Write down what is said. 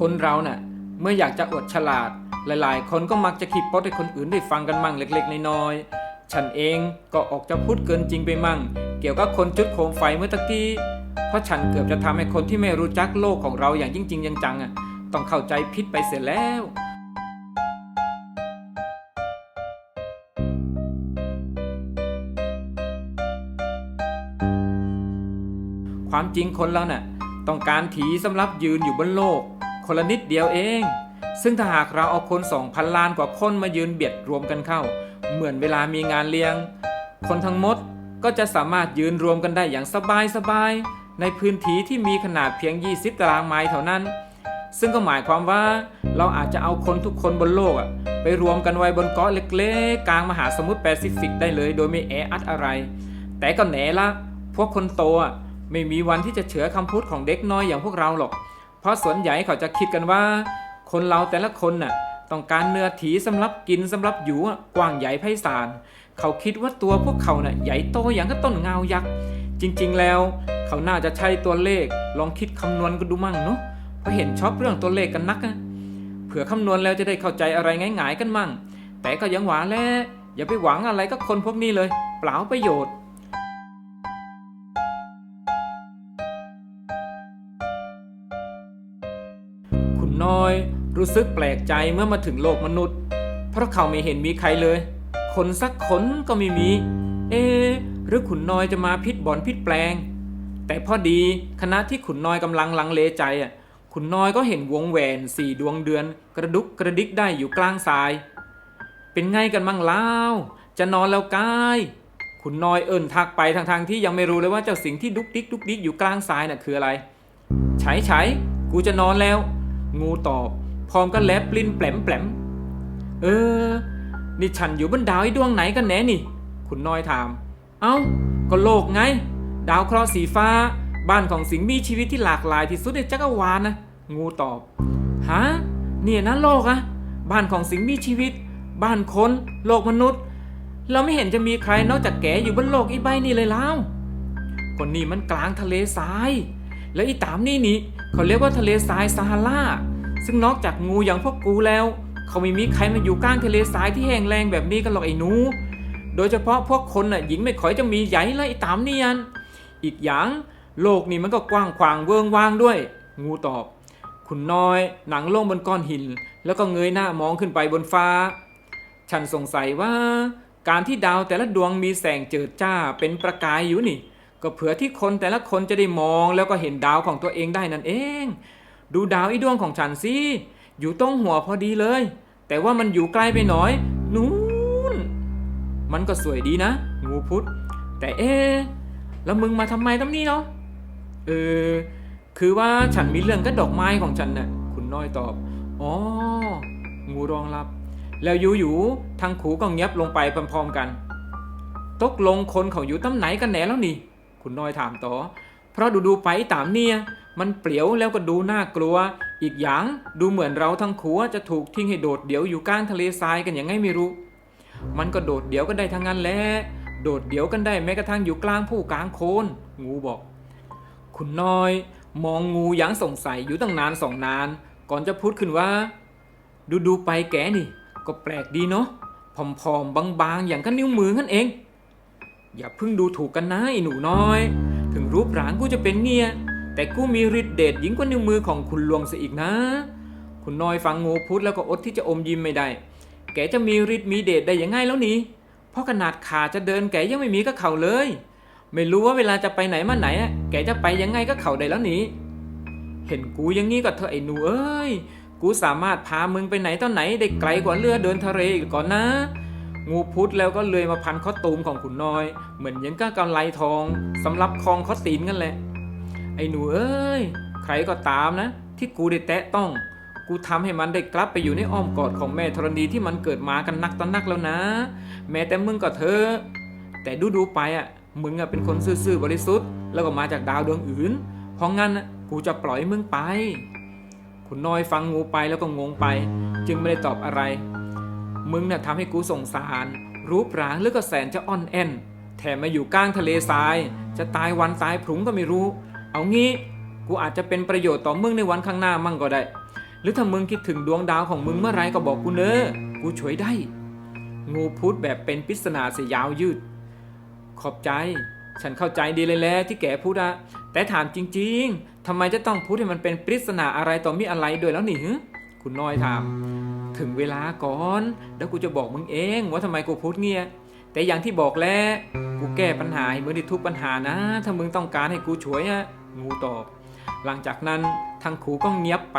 คนเราเน่ะเมื่ออยากจะอวดฉลาด หลายๆ คนก็มักจะขีดปดให้คนอื่นได้ฟังกันมั่งเล็กๆ น้อยๆ ฉันเองก็ออกจะพูดเกินจริงไปมั่ง เกี่ยวกับคนจุดโคมไฟเมื่อตะกี้ เพราะฉันเกือบจะทำให้คนที่ไม่รู้จักโลกของเราอย่างจริงๆจังๆอะต้องเข้าใจผิดไปเสียแล้วความจริงคนเราน่ะต้องการถีสำหรับยืนอยู่บนโลก คนละนิดเดียวเอง ซึ่งถ้าหากเราเอาคนสองพันล้านกว่าคนมายืนเบียดรวมกันเข้า เหมือนเวลามีงานเลี้ยง คนทั้งหมดก็จะสามารถยืนรวมกันได้อย่างสบายสบายๆในพื้นที่ที่มีขนาดเพียง 20 ตารางไมล์เท่านั้น ซึ่งก็หมายความว่าเราอาจจะเอาคนทุกคนบนโลกอะไปรวมกันไว้บนเกาะเล็กๆ กลางมหาสมุทรแปซิฟิกได้เลยโดยไม่แออัดอะไร แต่ก็แหนละ พวกคนโตอะไม่มีวันที่จะเฉือคำพูดของเด็กน้อยอย่างพวกเราหรอก เพราะส่วนใหญ่เขาจะคิดกันว่า คนเราแต่ละคนน่ะต้องการเนื้อถีสำหรับกินสำหรับอยู่กว้างใหญ่ไพศาลเขาคิดว่าตัวพวกเขาน่ะใหญ่โตอย่างกับต้นเงายักษ์จริง ๆ แล้ว เขาน่าจะใช้ตัวเลขลองคิดคำนวณกันดูมั่งเนาะเพราะเห็นชอบเรื่องตัวเลขกันนักอะเผื่อคำนวณแล้วจะได้เข้าใจอะไรง่าย ๆ กันมั่ง แต่ก็ยังหวาแหล้อย่าไปหวังอะไรกับคนพวกนี้เลย เปล่าประโยชน์ รู้สึกแปลกใจเมื่อมาถึงโลกมนุษย์ เพราะเขาไม่เห็นมีใครเลย คนสักคนก็ไม่มี เอ หรือขุนน้อยจะมาพิษบ่อนพิษแปลง แต่พอดีคณะที่ขุนน้อยกำลังลังเลใจอะ ขุนน้อยก็เห็นวงแหวนสี่ดวงเดือน กระดุกกระดิกได้อยู่กลางทราย เป็นไงกันมั่งเล่าจะนอนแล้วกายขุนน้อยเอิ่นทักไปทางๆที่ยังไม่รู้เลยว่าเจ้าสิ่งที่ดุกดิกดุกดิกอยู่กลางทรายน่ะคืออะไรไฉไฉกูจะนอนแล้ว งูตอบ พร้อมกันแลบปลิ้นแปลมแปลมเออ นี่ฉันอยู่บนดาวไอ้ดวงไหนกันแน่นี่ คุณน้อยถาม เอ้า ก็โลกไง ดาวเคราะห์สีฟ้า บ้านของสิ่งมีชีวิตที่หลากหลายที่สุดในจักรวาลนะ งูตอบ ฮะ เนี่ยนะโลกอะบ้านของสิ่งมีชีวิต บ้านคนโลกมนุษย์ เราไม่เห็นจะมีใครนอกจากแกอยู่บนโลกอีใบนี่เลยแล้วคนนี้มันกลางทะเลทราย แล้วอีตามนี่นี่เขาเรียกว่าทะเลทรายซาฮารา ซึ่งนอกจากงูอย่างพวกกูแล้ว เขาไม่มีใครมาอยู่กลางทะเลทรายที่แห้งแล้งแบบนี้กันหรอกไอ้หนู โดยเฉพาะพวกคนน่ะหญิงไม่ค่อยจะมีใหญ่เลยไอ้ตามเนียนอีกอย่างโลกนี้มันก็กว้างขวางเวิงว่างด้วย งูตอบ คุณน้อย หนังลงบนก้อนหิน แล้วก็เงยหน้ามองขึ้นไปบนฟ้า ฉันสงสัยว่า การที่ดาวแต่ละดวงมีแสงเจิดจ้าเป็นประกายอยู่นี่ ก็เผื่อที่คนแต่ละคนจะได้มองแล้วก็เห็นดาวของตัวเองได้นั่นเอง ดูดาวอีดวงของฉันสิ อยู่ตรงหัวพอดีเลย แต่ว่ามันอยู่ไกลไปหน่อย นู้น มันก็สวยดีนะ งูพุธแต่เอ๊ะแล้วมึงมาทำไมตำนี้เนาะ เออ คือว่าฉันมีเรื่องกับดอกไม้ของฉันน่ะ คุณน้อยตอบ อ๋อ งูรองรับ แล้วอยู่ๆทางขูก็เงียบลงไปพร้อมๆกัน ตกลงคนเขาอยู่ตำไหนกันแหน่แล้วนี่ คุณน้อยถามต่อ เพราะดูๆไปตามเนี่ย มันเปลี่ยวแล้วก็ดูน่ากลัว อีกอย่างดูเหมือนเราทั้งขัวจะถูกทิ้งให้โดดเดี่ยวอยู่กลางทะเลทรายกันอย่างไงไม่รู้ มันก็โดดเดี่ยวกันได้ทั้งนั้นแหละ โดดเดี่ยวกันได้แม้กระทั่งอยู่กลางผู้กลางโคน งูบอก คุณน้อย มองงูอย่างสงสัยอยู่ตั้งนานสองนาน ก่อนจะพูดขึ้นว่า ดูดูๆไปแกนี่ ก็แปลกดีเนาะ ผอมๆบางๆ อย่างกับนิ้วมือนั่นเอง อย่าเพิ่งดูถูกกันนะไอ้หนูน้อย ถึงรูปร่างกูจะเป็นเงีย แต่กูมีฤทธิ์เดชยิ่งกว่านิ้วมือของคุณหลวงเสียอีกนะ คุณน้อยฟังงูพูดแล้วก็อดที่จะอมยิ้มไม่ได้ แกจะมีฤทธิ์มีเดชได้ยังไงแล้วนี่เพราะขนาดขาจะเดินแกยังไม่มีก็เข่าเลย ไม่รู้ว่าเวลาจะไปไหนมาไหนอะแกจะไปยังไงก็เข่าได้แล้วนี่เห็นกูย่างงี้ก็เถอไอ้หนูเอ้ยกูสามารถพามึงไปไหนตอนไหนได้ไกลกว่าเรือเดินทะเลอีกก่อนนะ งูพุดแล้วก็เลยมาพันข้อตูมของขุนน้อย เหมือนยังก็กำไลทองสำหรับคลองข้อตีนกันแหละ ไอ้หนูเอ้ย ใครก็ตามนะ ที่กูได้แตะต้อง กูทำให้มันได้กลับไปอยู่ในอ้อมกอดของแม่ธรณีที่มันเกิดมากันนักตอนนักแล้วนะ แม้แต่มึงก็เธอะแต่ดูดูๆไปอะ มึงอะเป็นคนซื่อๆบริสุทธิ์แล้วก็มาจากดาวดวงอื่น เพราะงั้นนะกูจะปล่อยมึงไป คุณน้อยฟังงูไปแล้วก็งงไป จึงไม่ได้ตอบอะไร มึงน่ะทำให้กูสงสาร รูปร่างหรือก็แสนจะอ่อนแอนแถมมาอยู่กลางทะเลทราย จะตายวันตายพรุงก็ไม่รู้ เอางี้กูอาจจะเป็นประโยชน์ต่อมึงในวันข้างหน้ามั่งก็ได้ หรือถ้ามึงคิดถึงดวงดาวของมึงเมื่อไรก็บอกกูเนอะกูช่วยได้ งูพูดแบบเป็นปริศนาเสียยาวยืด ขอบใจ ฉันเข้าใจดีเลยแหละที่แกพูดอะแต่ถามจริง ๆทำไมจะต้องพูดให้มันเป็นปริศนาอะไรต่อมีอะไรด้วยแล้วนี่หึคุณน้อยถาม ถึงเวลาก่อน แล้วกูจะบอกมึงเอง ว่าทำไมกูพูดเงี้ยแต่อย่างที่บอกแล้ว กูแก้ปัญหาให้มึงได้ทุกปัญหานะ ถ้ามึงต้องการให้กูช่วยอะงูตอบ หลังจากนั้นทางคู่ก็เงียบไป